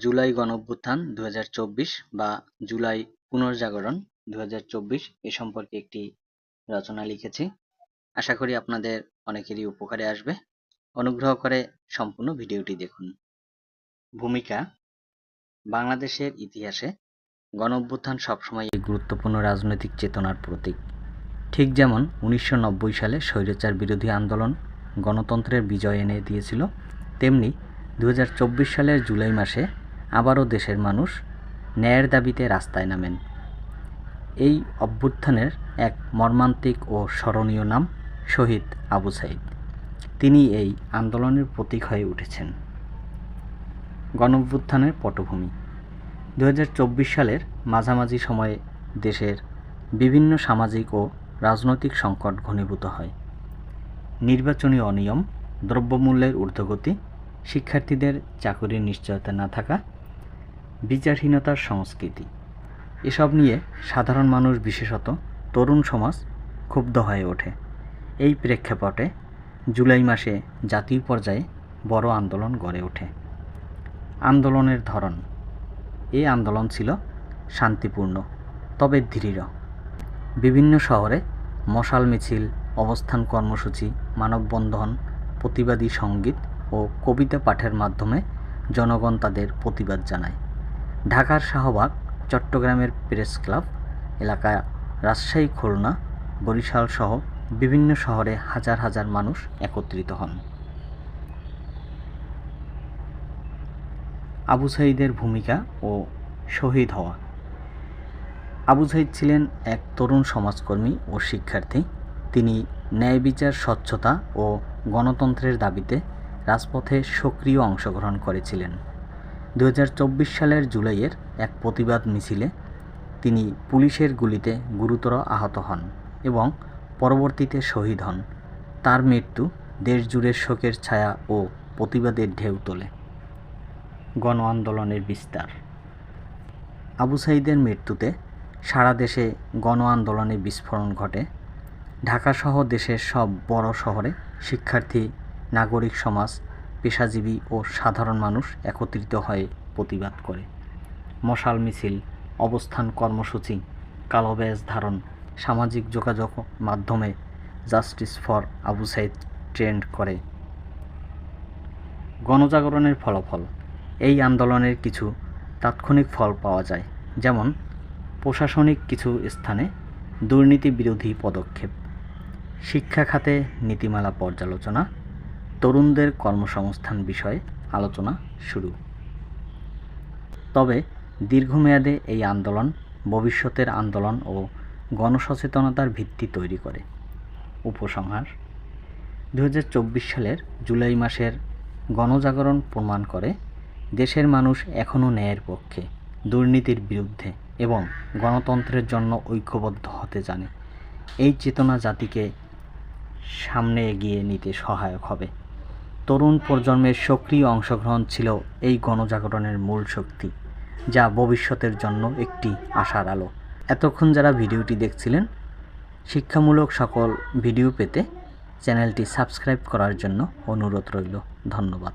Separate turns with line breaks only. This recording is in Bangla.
জুলাই গণঅভ্যুত্থান দু বা জুলাই পুনর্জাগরণ দু হাজার চব্বিশ এ সম্পর্কে একটি রচনা লিখেছি। আশা করি আপনাদের অনেকেরই উপকারে আসবে। অনুগ্রহ করে সম্পূর্ণ ভিডিওটি দেখুন। ভূমিকা, বাংলাদেশের ইতিহাসে গণঅভ্যুত্থান সবসময় এই গুরুত্বপূর্ণ রাজনৈতিক চেতনার প্রতীক। ঠিক যেমন উনিশশো নব্বই সালে স্বৈরাচার বিরোধী আন্দোলন গণতন্ত্রের বিজয় এনে দিয়েছিল, তেমনি দু হাজার চব্বিশ সালের জুলাই মাসে আবারও দেশের মানুষ ন্যায়ের দাবিতে রাস্তায় নামেন। এই অভ্যুত্থানের এক মর্মান্তিক ও স্মরণীয় নাম শহীদ আবু সাইদ। তিনি এই আন্দোলনের প্রতীক হয়ে উঠেছেন। গণঅভ্যুত্থানের পটভূমি। দু হাজার চব্বিশ সালের মাঝামাঝি সময়ে দেশের বিভিন্ন সামাজিক ও রাজনৈতিক সংকট ঘনীভূত হয়। নির্বাচনী অনিয়ম, দ্রব্যমূল্যের ঊর্ধ্বগতি, শিক্ষার্থীদের চাকরির নিশ্চয়তা না থাকা বিচারহীনতার সংস্কৃতি। এসব নিয়ে সাধারণ মানুষ বিশেষত তরুণ সমাজ ক্ষুব্ধ হয়ে ওঠে। এই প্রেক্ষাপটে জুলাই মাসে জাতীয় পর্যায়ে বড় আন্দোলন গড়ে ওঠে। আন্দোলনের ধরন। এই আন্দোলন ছিল শান্তিপূর্ণ, তবে দৃঢ় বিভিন্ন শহরে মশাল মিছিল, অবস্থান কর্মসূচি, মানববন্ধন, প্রতিবাদী সংগীত ও কবিতা পাঠের মাধ্যমে জনগণ তাদের প্রতিবাদ জানায়। ঢাকার শাহবাগ, চট্টগ্রামের প্রেস ক্লাব এলাকা রাজশাহী, খুলনা, বরিশাল সহ বিভিন্ন শহরে হাজার হাজার মানুষ একত্রিত হন। আবু সাইদের ভূমিকা ও শহীদ হওয়া। আবু সাইদ ছিলেন এক তরুণ সমাজকর্মী ও শিক্ষার্থী। তিনি ন্যায় বিচার, স্বচ্ছতা ও গণতন্ত্রের দাবিতে রাজপথে সক্রিয় অংশগ্রহণ করেছিলেন। দু হাজার চব্বিশ সালের জুলাইয়ের এক প্রতিবাদ মিছিলে তিনি পুলিশের গুলিতে গুরুতর আহত হন এবং পরবর্তীতে শহীদ হন। তার মৃত্যু দেশজুড়ে শোকের ছায়া ও প্রতিবাদের ঢেউ তোলে। গণ আন্দোলনের বিস্তার। আবু সাইদের মৃত্যুতে সারা দেশে গণ আন্দোলনের বিস্ফোরণ ঘটে। ঢাকাসহ দেশের সব বড় শহরে শিক্ষার্থী, নাগরিক সমাজ পেশাজীবী ও সাধারণ মানুষ একত্রিত হয়ে প্রতিবাদ করে। মশাল মিছিল, অবস্থান কর্মসূচি কালো ব্যাজ ধারণ, সামাজিক যোগাযোগ মাধ্যমে justice for Abu Sayed trend করে। গণজাগরণের ফলাফল, এই আন্দোলনের কিছু তাৎক্ষণিক ফল পাওয়া যায়, যেমন প্রশাসনিক কিছু স্থানে দুর্নীতি বিরোধী পদক্ষেপ, শিক্ষা খাতে নীতিমালা পর্যালোচনা তরুণদের কর্মসংস্থান বিষয়ে আলোচনা শুরু। তবে দীর্ঘমেয়াদে এই আন্দোলন ভবিষ্যতের আন্দোলন ও গণসচেতনতার ভিত্তি তৈরি করে। উপসংহার দু হাজার চব্বিশ সালের জুলাই মাসের গণজাগরণ প্রমাণ করে দেশের মানুষ এখনও ন্যায়ের পক্ষে, দুর্নীতির বিরুদ্ধে এবং গণতন্ত্রের জন্য ঐক্যবদ্ধ হতে জানে। এই চেতনা জাতিকে সামনে এগিয়ে নিতে সহায়ক হবে। তরুণ প্রজন্মের সক্রিয় অংশগ্রহণ ছিল এই গণজাগরণের মূল শক্তি, যা ভবিষ্যতের জন্য একটি আশার আলো। এতক্ষণ যারা ভিডিওটি দেখছিলেন, শিক্ষামূলক সকল ভিডিও পেতে চ্যানেলটি সাবস্ক্রাইব করার জন্য অনুরোধ রইল। ধন্যবাদ।